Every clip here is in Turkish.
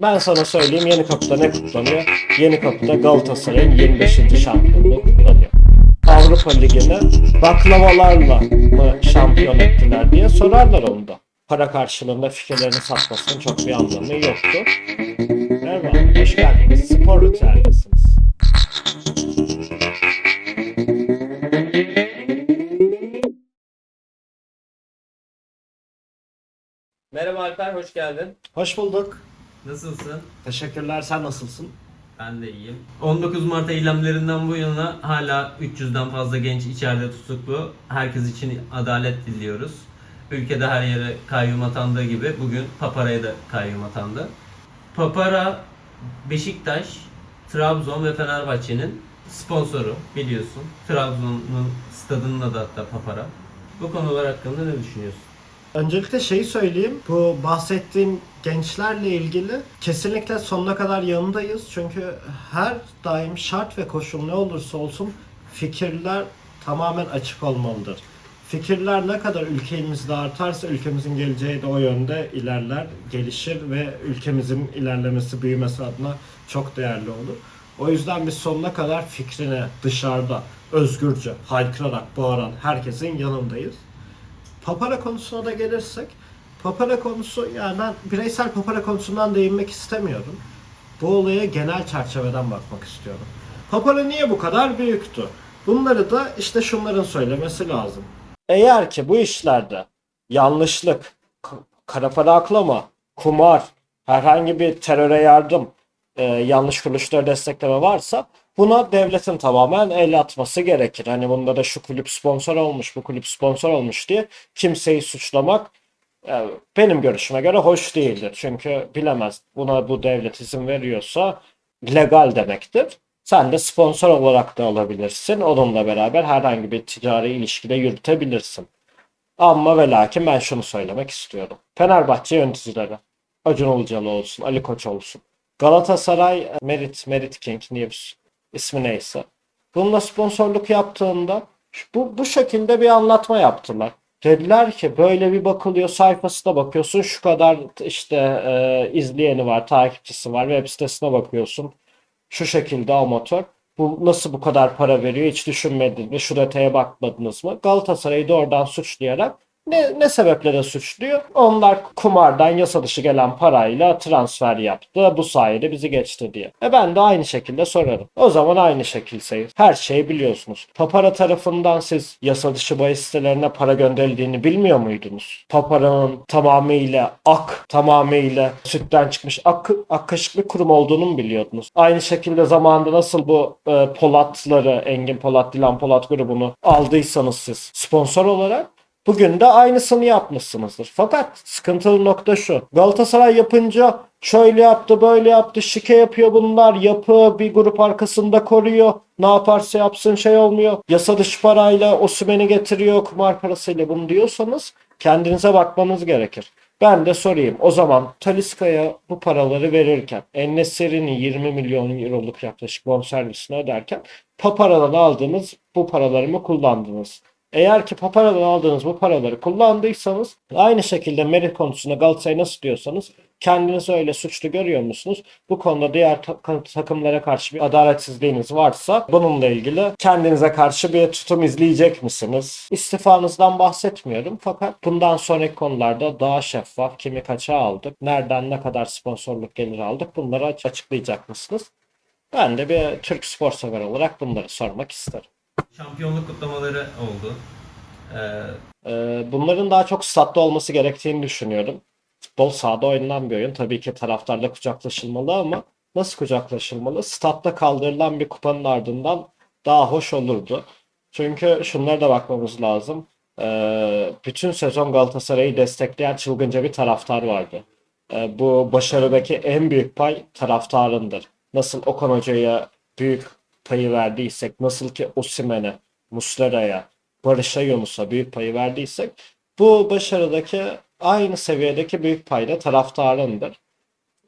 Ben sana söyleyeyim Yeni Kapı'da ne kutlanıyor? Yeni Kapı'da Galatasaray'ın 25. şampiyonluğu kutlanıyor. Avrupa Ligi'ni baklavalarla mı şampiyon ettiler diye sorarlar onu da. Para karşılığında fikirlerini satmasının çok bir anlamı yoktu. Merhaba, hoş geldiniz. Spor ritüeldesiniz. Merhaba Alper, hoş geldin. Hoş bulduk. Nasılsın? Teşekkürler. Sen nasılsın? Ben de iyiyim. 19 Mart eylemlerinden bu yana hala 300'den fazla genç içeride tutuklu. Herkes için adalet diliyoruz. Ülkede her yere kayyum atandığı gibi bugün Papara'ya da kayyum atandı. Papara, Beşiktaş, Trabzon ve Fenerbahçe'nin sponsoru biliyorsun. Trabzon'un stadının adı hatta Papara. Bu konular hakkında ne düşünüyorsun? Öncelikle şeyi söyleyeyim. Bu bahsettiğim gençlerle ilgili kesinlikle sonuna kadar yanındayız. Çünkü her daim şart ve koşul ne olursa olsun fikirler tamamen açık olmalıdır. Fikirler ne kadar ülkemizde artarsa ülkemizin geleceği de o yönde ilerler, gelişir ve ülkemizin ilerlemesi, büyümesi adına çok değerli olur. O yüzden biz sonuna kadar fikrine dışarıda özgürce haykırarak bağıran herkesin yanındayız. Papara konusuna da gelirsek, papara konusu yani ben bireysel papara konusundan değinmek istemiyorum. Bu olaya genel çerçeveden bakmak istiyorum. Papara niye bu kadar büyüktü? Bunları da işte şunların söylemesi lazım. Eğer ki bu işlerde yanlışlık, kara para aklama, kumar, herhangi bir teröre yardım, e, yanlış kuruluşları destekleme varsa buna devletin tamamen el atması gerekir. Hani bunda da şu kulüp sponsor olmuş, bu kulüp sponsor olmuş diye kimseyi suçlamak e, benim görüşüme göre hoş değildir. Çünkü bilemez buna bu devlet izin veriyorsa legal demektir. Sen de sponsor olarak da alabilirsin. Onunla beraber herhangi bir ticari ilişkide yürütebilirsin. Ama ve lakin ben şunu söylemek istiyorum. Fenerbahçe yöneticileri. Acun Ilıcalı olsun, Ali Koç olsun. Galatasaray Merit, Merit King diye bir ismi neyse. Bununla sponsorluk yaptığında bu, bu şekilde bir anlatma yaptılar. Dediler ki böyle bir bakılıyor sayfasına bakıyorsun şu kadar işte e, izleyeni var, takipçisi var, web sitesine bakıyorsun. Şu şekilde amatör. Bu nasıl bu kadar para veriyor hiç düşünmediniz mi? Şu detaya bakmadınız mı? Galatasaray'ı da oradan suçlayarak ne, ne sebeple de suçluyor? Onlar kumardan yasa dışı gelen parayla transfer yaptı. Bu sayede bizi geçti diye. E ben de aynı şekilde sorarım. O zaman aynı şekildeyiz. Her şeyi biliyorsunuz. Papara tarafından siz yasa dışı bahis sitelerine para gönderildiğini bilmiyor muydunuz? Papara'nın tamamıyla ak, tamamıyla sütten çıkmış ak, ak kaşık bir kurum olduğunu mu biliyordunuz? Aynı şekilde zamanında nasıl bu e, Polatları, Engin Polat, Dilan Polat grubunu aldıysanız siz sponsor olarak Bugün de aynısını yapmışsınızdır. Fakat sıkıntılı nokta şu. Galatasaray yapınca şöyle yaptı, böyle yaptı, şike yapıyor bunlar. Yapı bir grup arkasında koruyor. Ne yaparsa yapsın şey olmuyor. Yasa dışı parayla Osimhen'i getiriyor, kumar parasıyla bunu diyorsanız kendinize bakmanız gerekir. Ben de sorayım. O zaman Taliska'ya bu paraları verirken, Enneseri'nin 20 milyon euroluk yaklaşık bonservisini öderken Papara'dan aldığınız bu paraları mı kullandınız? Eğer ki Papara'dan aldığınız bu paraları kullandıysanız aynı şekilde Merih konusunda Galatasaray'ı nasıl diyorsanız kendinizi öyle suçlu görüyor musunuz? Bu konuda diğer ta- takımlara karşı bir adaletsizliğiniz varsa bununla ilgili kendinize karşı bir tutum izleyecek misiniz? İstifanızdan bahsetmiyorum fakat bundan sonraki konularda daha şeffaf kimi kaça aldık, nereden ne kadar sponsorluk geliri aldık bunları aç- açıklayacak mısınız? Ben de bir Türk spor sever olarak bunları sormak isterim. Şampiyonluk kutlamaları oldu. Ee, bunların daha çok statta olması gerektiğini düşünüyorum. Futbol sahada oynanan bir oyun. Tabii ki taraftarla kucaklaşılmalı ama nasıl kucaklaşılmalı? Statta kaldırılan bir kupanın ardından daha hoş olurdu. Çünkü şunlara da bakmamız lazım. Ee, bütün sezon Galatasaray'ı destekleyen çılgınca bir taraftar vardı. Ee, bu başarıdaki en büyük pay taraftarındır. Nasıl Okan Hoca'ya büyük payı verdiysek, nasıl ki Osimhen'e, Muslera'ya, Barış'a Yunus'a büyük payı verdiysek bu başarıdaki aynı seviyedeki büyük pay da taraftarındır.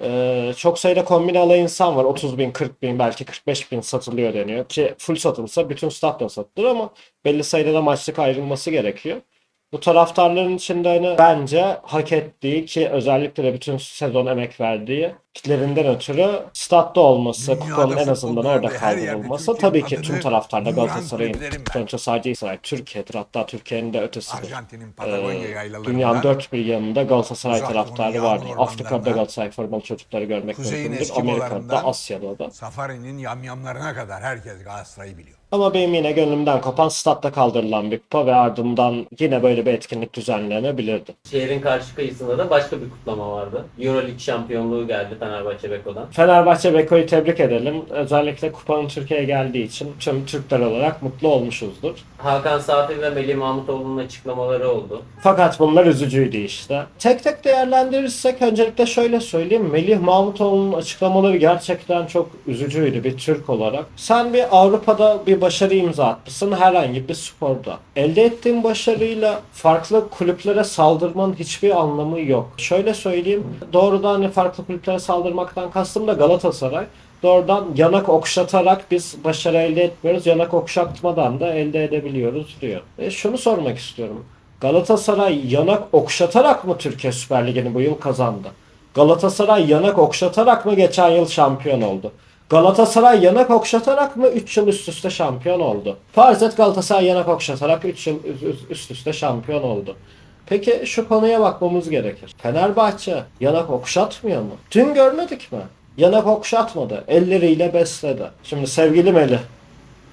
Ee, çok sayıda kombine alan insan var. 30 bin, 40 bin, belki 45 bin satılıyor deniyor. Ki full satılsa bütün stat satılır ama belli sayıda da maçlık ayrılması gerekiyor. Bu taraftarların içinde hani bence hak ettiği ki özellikle de bütün sezon emek verdiği kitlerinden ötürü statta olması, Dünyada kupanın en azından orada kaldırılması tabii ki tüm taraftarda Galatasaray'ın sonuçta sadece İsrail, Türkiye'dir hatta Türkiye'nin de ötesidir. Ee, dünyanın dört bir yanında Galatasaray Uzak taraftarı vardır. Afrika'da Galatasaray formalı çocukları görmek mümkündür. Amerika'da, Asya'da da. Safari'nin yamyamlarına kadar herkes Galatasaray'ı biliyor. Ama benim yine gönlümden kopan statta kaldırılan bir kupa ve ardından yine böyle bir etkinlik düzenlenebilirdi. Şehrin karşı kıyısında da başka bir kutlama vardı. Euroleague şampiyonluğu geldi Fenerbahçe Beko'dan. Fenerbahçe Beko'yu tebrik edelim. Özellikle kupanın Türkiye'ye geldiği için tüm Türkler olarak mutlu olmuşuzdur. Hakan Safi ve Melih Mahmutoğlu'nun açıklamaları oldu. Fakat bunlar üzücüydü işte. Tek tek değerlendirirsek öncelikle şöyle söyleyeyim. Melih Mahmutoğlu'nun açıklamaları gerçekten çok üzücüydü bir Türk olarak. Sen bir Avrupa'da bir başarı imza atmışsın herhangi bir sporda. Elde ettiğin başarıyla farklı kulüplere saldırmanın hiçbir anlamı yok. Şöyle söyleyeyim. Doğrudan hani farklı kulüplere saldırmaktan kastım da Galatasaray. Doğrudan yanak okşatarak biz başarı elde etmiyoruz. Yanak okşatmadan da elde edebiliyoruz diyor. E şunu sormak istiyorum. Galatasaray yanak okşatarak mı Türkiye Süper Ligi'ni bu yıl kazandı? Galatasaray yanak okşatarak mı geçen yıl şampiyon oldu? Galatasaray yanak okşatarak mı 3 yıl üst üste şampiyon oldu? Farz et Galatasaray yanak okşatarak 3 yıl üst üste şampiyon oldu. Peki şu konuya bakmamız gerekir. Fenerbahçe yanak okşatmıyor mu? Dün görmedik mi? Yanak okşatmadı. Elleriyle besledi. Şimdi sevgili Melih,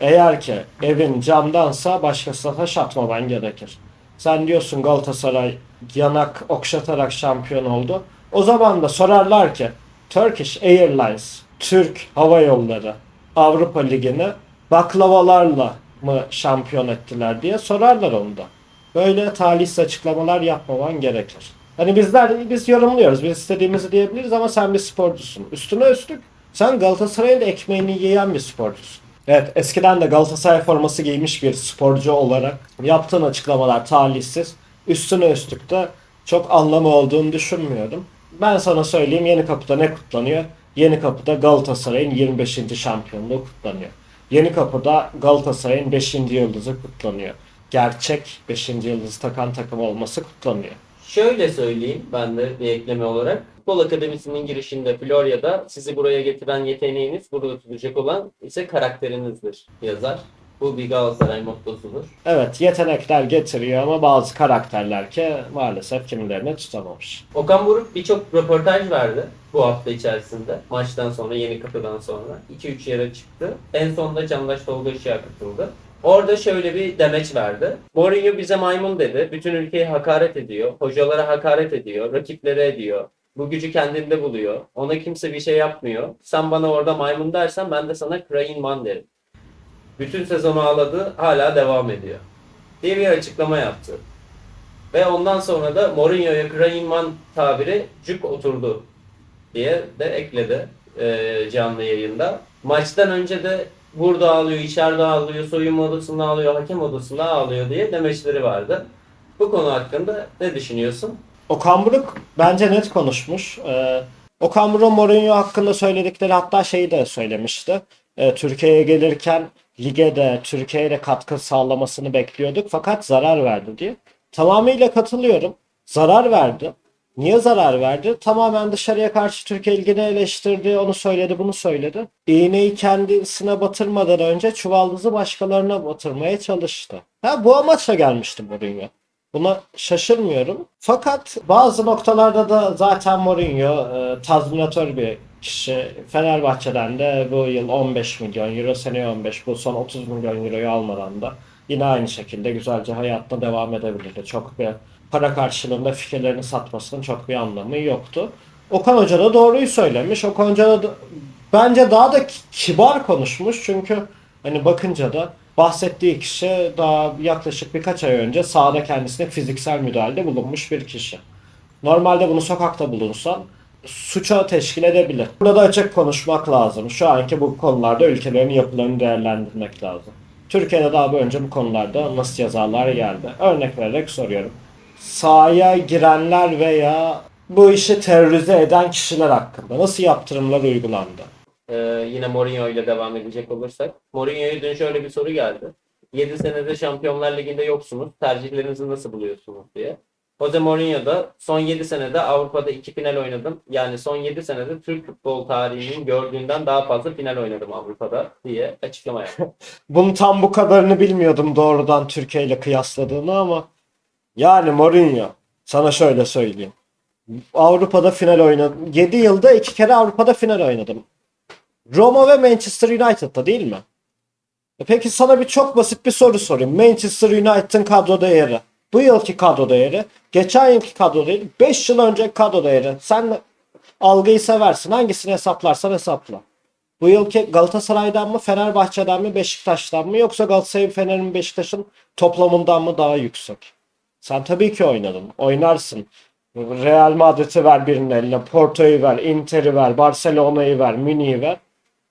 eğer ki evin camdansa başkasına taş atmaman gerekir. Sen diyorsun Galatasaray yanak okşatarak şampiyon oldu. O zaman da sorarlar ki Turkish Airlines, Türk Hava Yolları Avrupa Ligi'ni baklavalarla mı şampiyon ettiler diye sorarlar onu da. Böyle talihsiz açıklamalar yapmaman gerekir. Hani bizler biz yorumluyoruz. Biz istediğimizi diyebiliriz ama sen bir sporcusun. Üstüne üstlük sen Galatasaray'ın ekmeğini yiyen bir sporcusun. Evet eskiden de Galatasaray forması giymiş bir sporcu olarak yaptığın açıklamalar talihsiz. Üstüne üstlük de çok anlamı olduğunu düşünmüyorum. Ben sana söyleyeyim Yeni Kapı'da ne kutlanıyor? Yeni Kapı'da Galatasaray'ın 25. şampiyonluğu kutlanıyor. Yeni Kapı'da Galatasaray'ın 5. yıldızı kutlanıyor. Gerçek 5. yıldızı takan takım olması kutlanıyor. Şöyle söyleyeyim ben de bir ekleme olarak. Futbol Akademisi'nin girişinde Florya'da sizi buraya getiren yeteneğiniz, burada tutacak olan ise karakterinizdir yazar. Bu bir Galatasaray mottosudur. Evet yetenekler getiriyor ama bazı karakterler ki maalesef kimilerini tutamamış. Okan Buruk birçok röportaj verdi bu hafta içerisinde. Maçtan sonra, yeni kapıdan sonra. 2-3 yere çıktı. En sonunda Candaş Tolga Işık'a katıldı. Orada şöyle bir demeç verdi. Mourinho bize maymun dedi. Bütün ülkeyi hakaret ediyor. Hocalara hakaret ediyor. Rakiplere ediyor. Bu gücü kendinde buluyor. Ona kimse bir şey yapmıyor. Sen bana orada maymun dersen ben de sana crying man derim. Bütün sezonu ağladı. Hala devam ediyor. Diye bir açıklama yaptı. Ve ondan sonra da Mourinho'ya crying man tabiri cuk oturdu diye de ekledi e, canlı yayında. Maçtan önce de burada ağlıyor, içeride ağlıyor, soyunma odasında ağlıyor, hakem odasında ağlıyor diye demeçleri vardı. Bu konu hakkında ne düşünüyorsun? Okan Buruk bence net konuşmuş. Ee, Okan Buruk Mourinho hakkında söyledikleri hatta şeyi de söylemişti. Ee, Türkiye'ye gelirken lige de Türkiye'ye de katkı sağlamasını bekliyorduk fakat zarar verdi diye. Tamamıyla katılıyorum. Zarar verdi. Niye zarar verdi? Tamamen dışarıya karşı Türkiye ilgini eleştirdi, onu söyledi, bunu söyledi. İğneyi kendisine batırmadan önce çuvaldızı başkalarına batırmaya çalıştı. Ha bu amaçla gelmişti Mourinho. Buna şaşırmıyorum. Fakat bazı noktalarda da zaten Mourinho e, tazminatör bir kişi. Fenerbahçe'den de bu yıl 15 milyon euro, seneye 15, bu son 30 milyon euroyu almadan da yine aynı şekilde güzelce hayatına devam edebilirdi. Çok bir para karşılığında fikirlerini satmasının çok bir anlamı yoktu. Okan Hoca da doğruyu söylemiş. Okan Hoca da bence daha da ki- kibar konuşmuş çünkü hani bakınca da bahsettiği kişi daha yaklaşık birkaç ay önce sahada kendisine fiziksel müdahalede bulunmuş bir kişi. Normalde bunu sokakta bulunsan suça teşkil edebilir. Burada da açık konuşmak lazım. Şu anki bu konularda ülkelerin yapılarını değerlendirmek lazım. Türkiye'de daha önce bu konularda nasıl cezalar geldi? Örnek vererek soruyorum. Sahaya girenler veya bu işi terörize eden kişiler hakkında nasıl yaptırımlar uygulandı? Ee, yine Mourinho ile devam edecek olursak. Mourinho'ya dün şöyle bir soru geldi. 7 senedir Şampiyonlar Ligi'nde yoksunuz. Tercihlerinizi nasıl buluyorsunuz diye. Jose Mourinho da son 7 senede Avrupa'da 2 final oynadım. Yani son 7 senede Türk futbol tarihinin gördüğünden daha fazla final oynadım Avrupa'da diye açıklama yaptı. Bunun tam bu kadarını bilmiyordum doğrudan Türkiye ile kıyasladığını ama yani Mourinho sana şöyle söyleyeyim. Avrupa'da final oynadım. 7 yılda 2 kere Avrupa'da final oynadım. Roma ve Manchester United'da değil mi? E Peki sana bir çok basit bir soru sorayım. Manchester United'ın kadro değeri. Bu yılki kadro değeri. Geçen yılki kadro değeri. 5 yıl önceki kadro değeri. Sen algıyı seversin. Hangisini hesaplarsan hesapla. Bu yılki Galatasaray'dan mı, Fenerbahçe'den mi, Beşiktaş'tan mı yoksa Galatasaray, Fener'in, Beşiktaş'ın toplamından mı daha yüksek? Sen tabii ki oynadın. Oynarsın. Real Madrid'i ver birinin eline, Porto'yu ver, Inter'i ver, Barcelona'yı ver, Münih'i ver.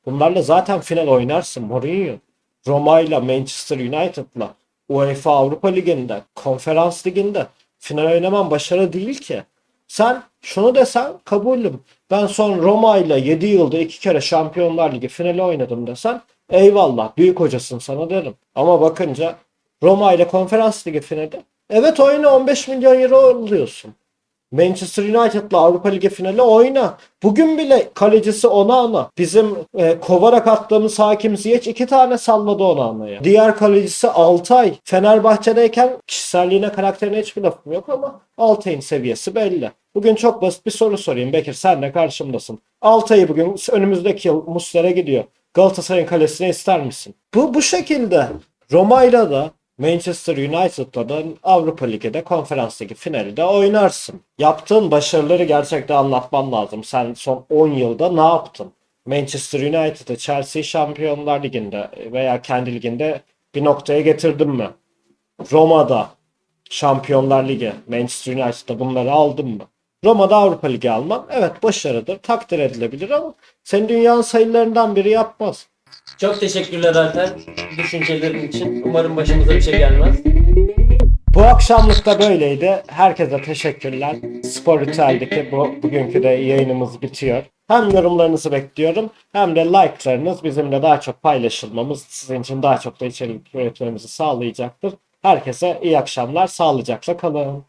Bunlarla zaten final oynarsın Mourinho. Roma'yla, Manchester United'la, UEFA Avrupa Ligi'nde, Konferans Ligi'nde final oynaman başarı değil ki. Sen şunu desen kabulüm. Ben son Roma ile 7 yılda 2 kere Şampiyonlar Ligi finali oynadım desen eyvallah büyük hocasın sana derim. Ama bakınca Roma ile Konferans Ligi finali evet oyna 15 milyon euro alıyorsun. Manchester United'la Avrupa Ligi finali oyna. Bugün bile kalecisi Onana. Bizim e, kovarak attığımız Hakim Ziyech iki tane salladı Onana'ya. Diğer kalecisi Altay. Fenerbahçe'deyken kişiselliğine karakterine hiçbir lafım yok ama Altay'ın seviyesi belli. Bugün çok basit bir soru sorayım. Bekir sen de karşımdasın. Altay'ı bugün önümüzdeki yıl Musler'e gidiyor. Galatasaray'ın kalesine ister misin? Bu bu şekilde. Roma'yla da Manchester United'la da Avrupa Ligi'de Konferans Ligi finali de oynarsın. Yaptığın başarıları gerçekten anlatman lazım. Sen son 10 yılda ne yaptın? Manchester United'ı Chelsea Şampiyonlar Ligi'nde veya kendi liginde bir noktaya getirdin mi? Roma'da Şampiyonlar Ligi, Manchester United'da bunları aldın mı? Roma'da Avrupa Ligi alman evet başarıdır, takdir edilebilir ama senin dünyanın sayılarından biri yapmaz. Çok teşekkürler Alper düşüncelerin için. Umarım başımıza bir şey gelmez. Bu akşamlık da böyleydi. Herkese teşekkürler. Spor Ritüel'deki bu bugünkü de yayınımız bitiyor. Hem yorumlarınızı bekliyorum hem de like'larınız bizimle daha çok paylaşılmamız sizin için daha çok da içerik üretmemizi sağlayacaktır. Herkese iyi akşamlar. Sağlıcakla kalın.